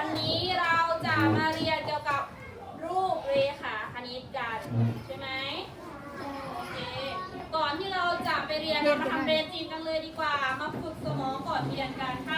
วันนี้เราจะมาเรียนเกี่ยวกับรูปเรขาคณิตกันใช่ไหมโอเคก่อนที่เราจะไปเรียนเรามาทำเบสิกกันเลยดีกว่า มาฝึกสมองก่อนเรียนกันค่ะ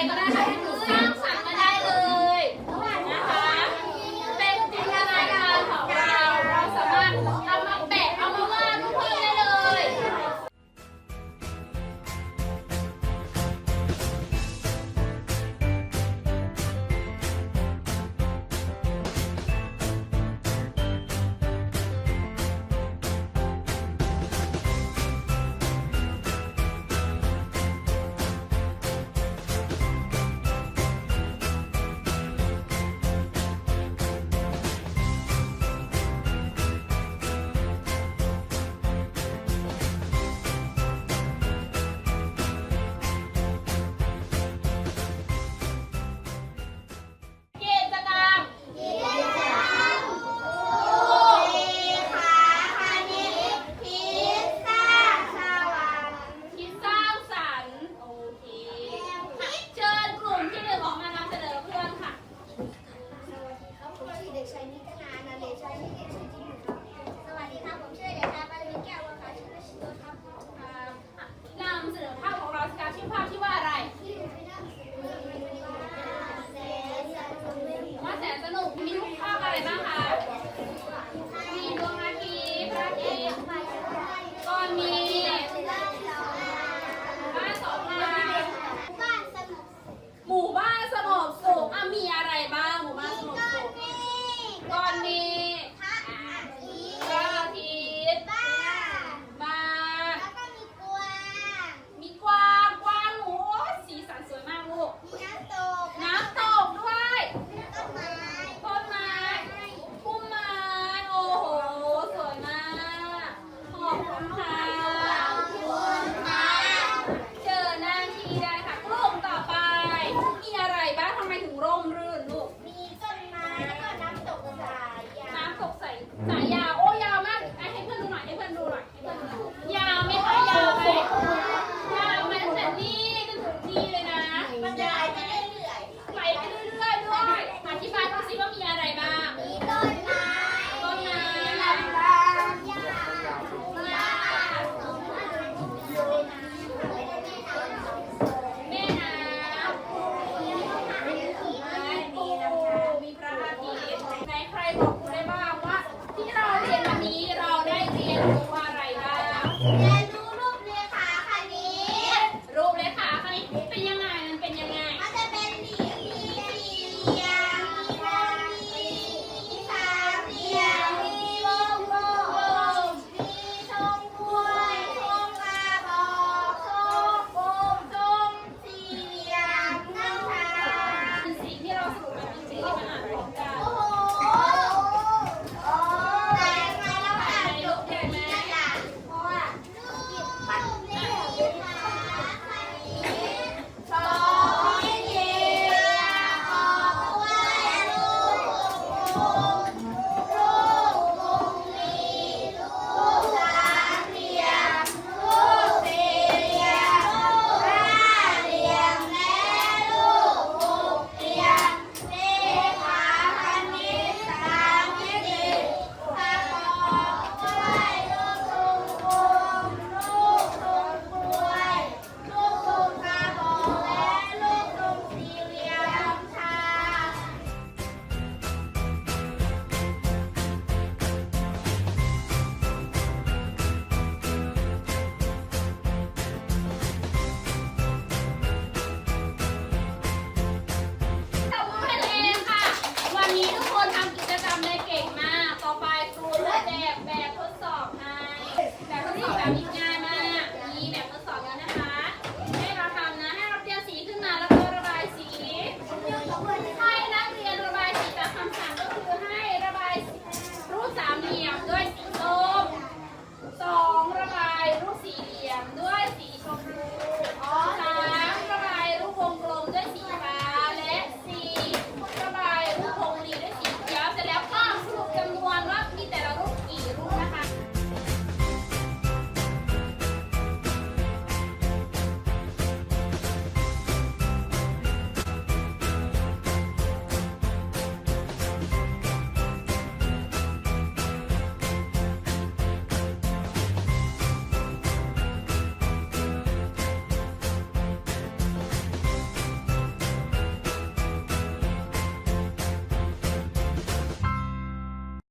decorar.